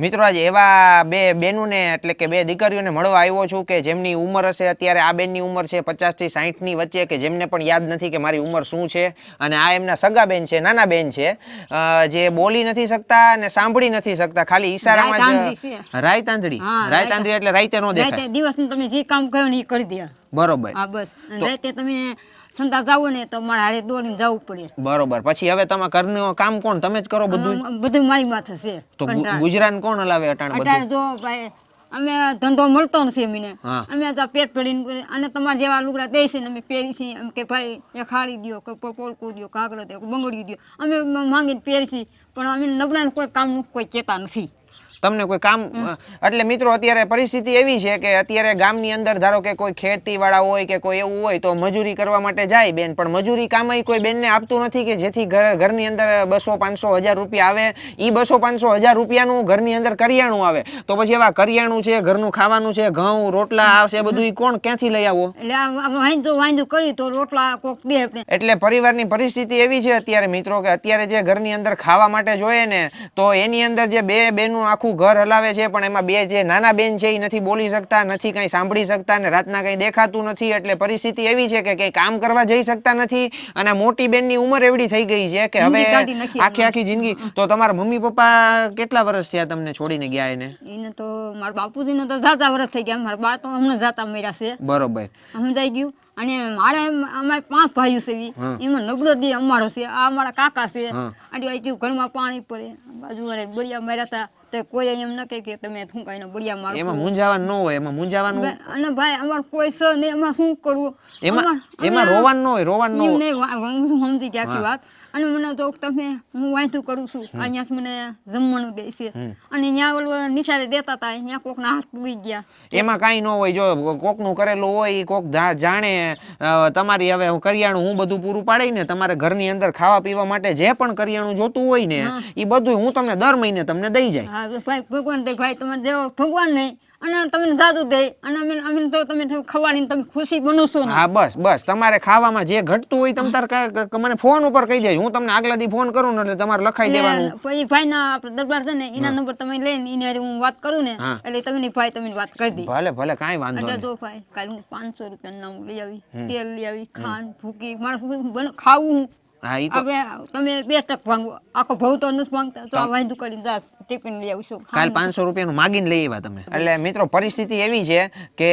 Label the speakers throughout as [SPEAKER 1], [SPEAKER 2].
[SPEAKER 1] મિત્રો આજે એવા બે બેનુને એટલે કે બે દીકરીઓને મળવા આવ્યો છું કે જેમની ઉંમર હશે અત્યારે આ બેનની ઉંમર છે પચાસથી સાહીઠની વચ્ચે કે જેમને પણ યાદ નથી કે મારી ઉંમર શું છે. અને આ એમના સગા બેન છે નાના બેન છે જે બોલી નથી શકતા અને સાંભળી નથી શકતા. ખાલી ઈશારામાં જ. રાયતાંધળી રાયતાંધળી. એટલે રાઈતે નો દેખાય.
[SPEAKER 2] દિવસનું તમે જે કામ કહો એ કરી દે.
[SPEAKER 1] બરોબર.
[SPEAKER 2] હા બસ. રાતે તમે સંતા જવું ને તો મારે હારે દોડીને જવું પડે.
[SPEAKER 1] બરોબર. પછી હવે તમે ઘરનું કામ કોણ? તમે જ કરો બધું?
[SPEAKER 2] બધું મારી માથે છે.
[SPEAKER 1] તો ગુજરાન કોણ હલાવે અટાણ બધું?
[SPEAKER 2] જો ભાઈ અમે ધંધો મળતો નથી અમને અમે તો પેટ ભરીને અને તમારા જેવા લુગડા દે છે ને અમે પહેરી છીએ. એમ કે ભાઈ એ ખાડી દો કે પોલકો દો કાગડો દ્યો બંગડી દો અમે માંગીને પહેરી છીએ. પણ અમે નબળાને કોઈ કામનું કોઈ કહેતા નથી.
[SPEAKER 1] તમને કોઈ કામ એટલે મિત્રો અત્યારે પરિસ્થિતિ એવી છે કે અત્યારે ગામની અંદર ધારો કે કોઈ ખેતીવાળા હોય કે કોઈ એવું હોય તો મજૂરી કરવા માટે જાય બેન. પણ મજૂરી કામ કોઈ બેનને આપતું નથી કે જેથી ઘર ઘરની અંદર બસો પાંચસો હજાર રૂપિયા આવે. એ બસો પાંચસો હજાર રૂપિયાનું ઘરની અંદર કરિયાણું આવે. તો પછી એવા કરિયાણું છે ઘરનું ખાવાનું છે ઘઉં રોટલા આવશે બધું કોણ ક્યાંથી લઈ આવો?
[SPEAKER 2] એટલે વાંધો વાંધો કરી તો રોટલા કોક દે
[SPEAKER 1] એટલે પરિવારની પરિસ્થિતિ એવી છે અત્યારે મિત્રો કે અત્યારે જે ઘરની અંદર ખાવા માટે જોઈએ ને તો એની અંદર જે બે બેનું આખું ઘર હલાવે છે પણ એમાં બે જે નાના બેન છે એ નથી બોલી શકતા નથી કંઈ સાંભળી શકતા ને રાતના કંઈ દેખાતું નથી એટલે પરિસ્થિતિ એવી છે કે કંઈ કામ કરવા જઈ શકતા નથી અને મોટી બેનની ઉંમર એવડી થઈ ગઈ છે કે હવે આખી આખી જિંદગી. તો તમારા મમ્મી પપ્પા કેટલા વર્ષ થયા તમને છોડીને ગયા એને?
[SPEAKER 2] એને તો મારા બાપુજીને તો જાતા વર્ષ થઈ ગયા. મારા બા તો હમણાં જાતા મર્યા છે.
[SPEAKER 1] બરોબર.
[SPEAKER 2] સમજાઈ ગયું? અને મારે અમારે પાંચ ભાઈઓ છે એમાં નબળો દી અમારો છે. આ અમારા કાકા છે. આડી ઘરમાં પાણી પડે. બાજુ બળિયા માર્યા હતા. તો કોઈ એમ ન કહે કે તમે શું કાંઈ બળિયા મારો
[SPEAKER 1] એમાં મૂંઝાવાનું ન હોય એમાં મૂંઝાવાનું
[SPEAKER 2] અને ભાઈ અમાર કોઈ સ નહીં એમાં શું કરવું?
[SPEAKER 1] એમાં એમાં રોવાનું ન હોય રોવાનું ન હોય.
[SPEAKER 2] હું સમજી ગયા આખી વાત. અને મને તો તમે હું વાંચું કરું છું. અહીંયા મને જમવાનું દે છે. અને અહીંયા ઓલું નિશાળે દેતા હતા અહીંયા કોકના હાથ પૂગી ગયા.
[SPEAKER 1] એમાં કાંઈ ન હોય જો કોકનું કરેલું હોય કોક જાણે તમારી હવે કરિયાણું હું બધું પૂરું પાડી ને તમારે ઘરની અંદર ખાવા પીવા માટે જે પણ કરિયાણું જોતું હોય ને એ બધું હું તમને દર મહિને તમને દઈ જાય.
[SPEAKER 2] ભાઈ ભગવાન દે ભાઈ તમારે જેવો ભગવાન નહીં અને તમને જાદુ દે અને અમે અમે તો તમે ખવાની તમે ખુશી બનવશો ને.
[SPEAKER 1] હા બસ બસ. તમારે ખાવામાં જે ઘટતું હોય તમે તાર મને ફોન ઉપર કહી દેજો. હું તમને આગલા દી ફોન કરું ને એટલે તમારે લખાઈ દેવાનું.
[SPEAKER 2] પછી ભાઈ ના આપણે દરબાર છે ને એના નંબર તમે લઈને એને હું વાત કરું ને એટલે તમે ભાઈ તમે વાત કરી દી.
[SPEAKER 1] ભલે ભલે કાંઈ વાંધો નહીં.
[SPEAKER 2] જો ભાઈ કાલ હું પાંચસો રૂપિયા નામ લઈ આવી તેલ લઈ આવી ખાન ભૂકી માણસ ખાવું હું.
[SPEAKER 1] હા ઈ તો
[SPEAKER 2] હવે તમે બે ટક ભાંગો આખો ભાવ તો નથી ભાંગતા તો આ વાંધું કરીને જા ટિફિન લઈ આવીશું.
[SPEAKER 1] કાલ પાંચસો રૂપિયાનું માગીને લઈ આવ્યા તમે. એટલે મિત્રો પરિસ્થિતિ એવી છે કે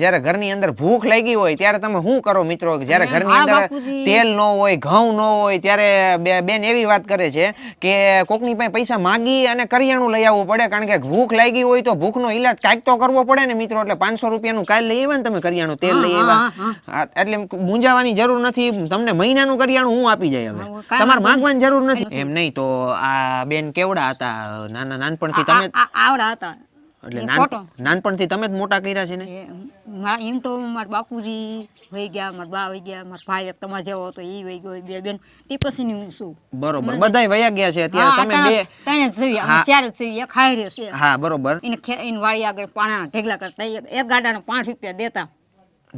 [SPEAKER 1] જ્યારે ઘરની અંદર ભૂખ લાગી હોય ત્યારે તમે શું કરો મિત્રો? જયારે જ્યારે ઘરની અંદર તેલ ન હોય ઘઉં ન હોય ત્યારે બે- બેન એવી વાત કરે છે કે કોકની પાસે પૈસા માગી અને કરિયાણું લઈ આવવું પડે. કારણ કે ભૂખ લાગી હોય તો ભૂખનો ઈલાજ કાંઈક તો કરવો પડે ને મિત્રો. એટલે પાંચસો રૂપિયાનું કાલ લઈ આવ્યા ને તમે કરિયાણું તેલ લઈ આવ્યા. એટલે મૂંઝાવાની જરૂર નથી. તમને મહિનાનું કરિયાણું હું આપી જાય હવે. તમારે માંગવાની જરૂર નથી. એમ નહીં તો આ બેન કેવડા હતા? નાના નાનપણથી તમે
[SPEAKER 2] આવડા હતા.
[SPEAKER 1] એટલે નાનપણથી તમે જ મોટા કર્યા છે ને?
[SPEAKER 2] મારા એમ તો મારા બાપુજી હોઈ ગયા મારા બા હોઈ ગયા મારા ભાઈ એક તમારા જેવો હતો એ હોઈ ગયો બે બેન. તે પછી હું છું.
[SPEAKER 1] બરોબર. બધાય વયા ગયા છે અત્યારે. તમે બે
[SPEAKER 2] તને જીવી અત્યારે જીવી એક હારે છે.
[SPEAKER 1] હા બરોબર.
[SPEAKER 2] એને વાળી આગળ પાણા ઢેગલા કરતા એક એક ગાડાના પાંચ રૂપિયા દેતા.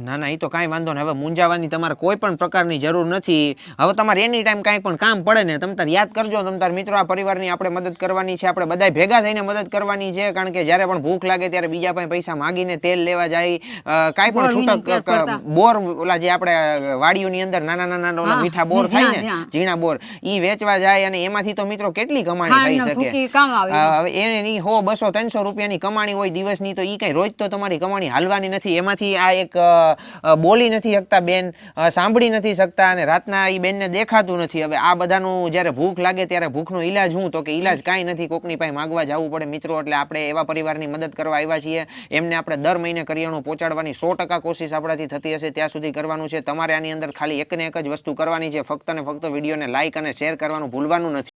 [SPEAKER 1] ના ના એ તો કાંઈ વાંધો નહીં. હવે મૂંઝાવાની તમારે કોઈ પણ પ્રકારની જરૂર નથી. હવે તમારે એની ટાઈમ કાંઈ પણ કામ પડે ને તમે તાર યાદ કરજો તમે તાર મિત્રો આ પરિવારની આપણે મદદ કરવાની છે આપણે બધા ભેગા થઈને મદદ કરવાની છે કારણ કે જ્યારે પણ ભૂખ લાગે ત્યારે બીજા પાસે પૈસા માગીને તેલ લેવા જાય. કાંઈ પણ છૂટક બોર ઓલા જે આપણે વાડીઓની અંદર નાના નાના ઓલા મીઠા બોર થાય ને
[SPEAKER 2] ઝીણા,
[SPEAKER 1] બોર એ વેચવા જાય અને એમાંથી તો મિત્રો કેટલી કમાણી થઈ શકે. હવે એને હો બસો ત્રણસો રૂપિયાની કમાણી હોય દિવસની તો એ કઈ રોજ તો તમારી કમાણી હાલવાની નથી. એમાંથી આ એક બોલી નથી શકતા બેન સાંભળી નથી શકતા અને રાતના એ બેનને દેખાતું નથી. હવે આ બધાનું જ્યારે ભૂખ લાગે ત્યારે ભૂખનો ઈલાજ હું, તો કે ઈલાજ કાંઈ નથી, કોકની પાસે માગવા જવું પડે મિત્રો, એટલે આપણે એવા પરિવારની મદદ કરવા આવ્યા છીએ. એમને આપણે દર મહિને કરિયાણું પહોંચાડવાની સો ટકા કોશિશ આપણાથી થતી હશે, ત્યાં સુધી કરવાનું છે. તમારે આની અંદર ખાલી એકને એક જ વસ્તુ કરવાની છે. ફક્ત ને ફક્ત વિડીયોને લાઇક અને શેર કરવાનું ભૂલવાનું નથી.